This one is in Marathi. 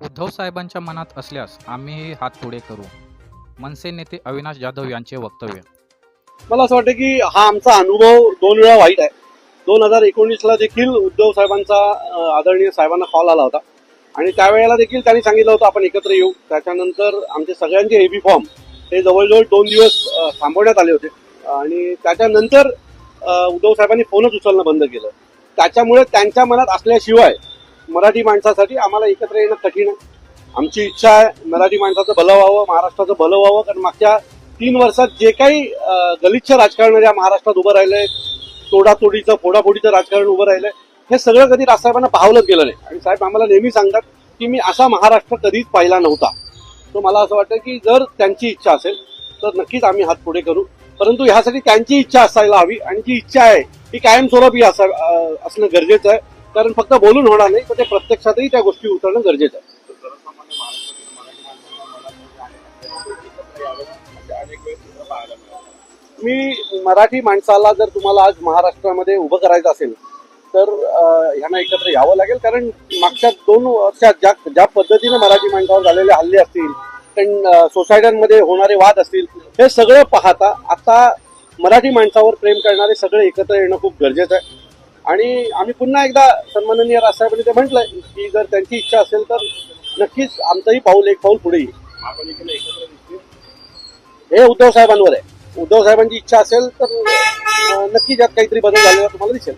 उद्धव साहेबांच्या मनात असल्यास आम्ही हात पुढे करू. मनसे नेते अविनाश जाधव यांचे वक्तव्य. मला असं वाटतं की हा आमचा अनुभव दोन वेळा वाईट आहे. दोन हजार एकोणीसला देखील उद्धव साहेबांचा आदरणीय साहेबांना कॉल आला होता. आणि त्यावेळेला देखील त्यांनी सांगितलं होतं आपण एकत्र येऊ. त्याच्यानंतर आमचे सगळ्यांचे एबी फॉर्म हे जवळजवळ दोन दिवस थांबवण्यात आले होते. आणि त्याच्यानंतर उद्धव साहेबांनी फोनच उचलणं बंद केलं. त्याच्यामुळे त्यांच्या मनात असल्याशिवाय मराठी माणसासाठी आम्हाला एकत्र येणं कठीण आहे. आमची इच्छा आहे मराठी माणसाचं भलं व्हावं महाराष्ट्राचं भलं व्हावं कारण मागच्या तीन वर्षात जे काही गलिच्छ राजकारण या महाराष्ट्रात उभं राहिलंय तोडातोडीचं फोडाफोडीचं राजकारण उभं राहिलंय हे सगळं कधी राजसाहेबांना पाहवलंच गेलं नाही. आणि साहेब आम्हाला नेहमी सांगतात की मी असा महाराष्ट्र कधीच पाहिला नव्हता. तर मला असं वाटतं की जर त्यांची इच्छा असेल तर नक्कीच आम्ही हात पुढे करू. परंतु ह्यासाठी त्यांची इच्छा असायला हवी आणि जी इच्छा आहे ती कायमस्वरूपी असा असणं गरजेचं आहे. कारण फक्त बोलून होणार नाही तर ते प्रत्यक्षातही त्या गोष्टी उतरणं गरजेचं आहे. मी मराठी माणसाला जर तुम्हाला आज महाराष्ट्रामध्ये उभं करायचं असेल तर ह्यांना एकत्र यावं लागेल कारण मागच्या दोन वर्षात ज्या ज्या पद्धतीने मराठी माणसावर झालेले हल्ले असतील पण अं, सोसायट्यांमध्ये होणारे वाद असतील हे सगळं पाहता आता मराठी माणसावर प्रेम करणारे सगळे एकत्र येणं खूप गरजेचं आहे. आणि आम्ही पुन्हा एकदा सन्माननीय राजसाहेबांनी ते म्हटलंय की जर त्यांची इच्छा असेल तर नक्कीच आमचंही पाऊल एक पाऊल पुढे येईल हे उद्धव साहेबांवर आहे. उद्धव साहेबांची इच्छा असेल तर नक्कीच यात काहीतरी बदल झालेला तुम्हाला दिसेल.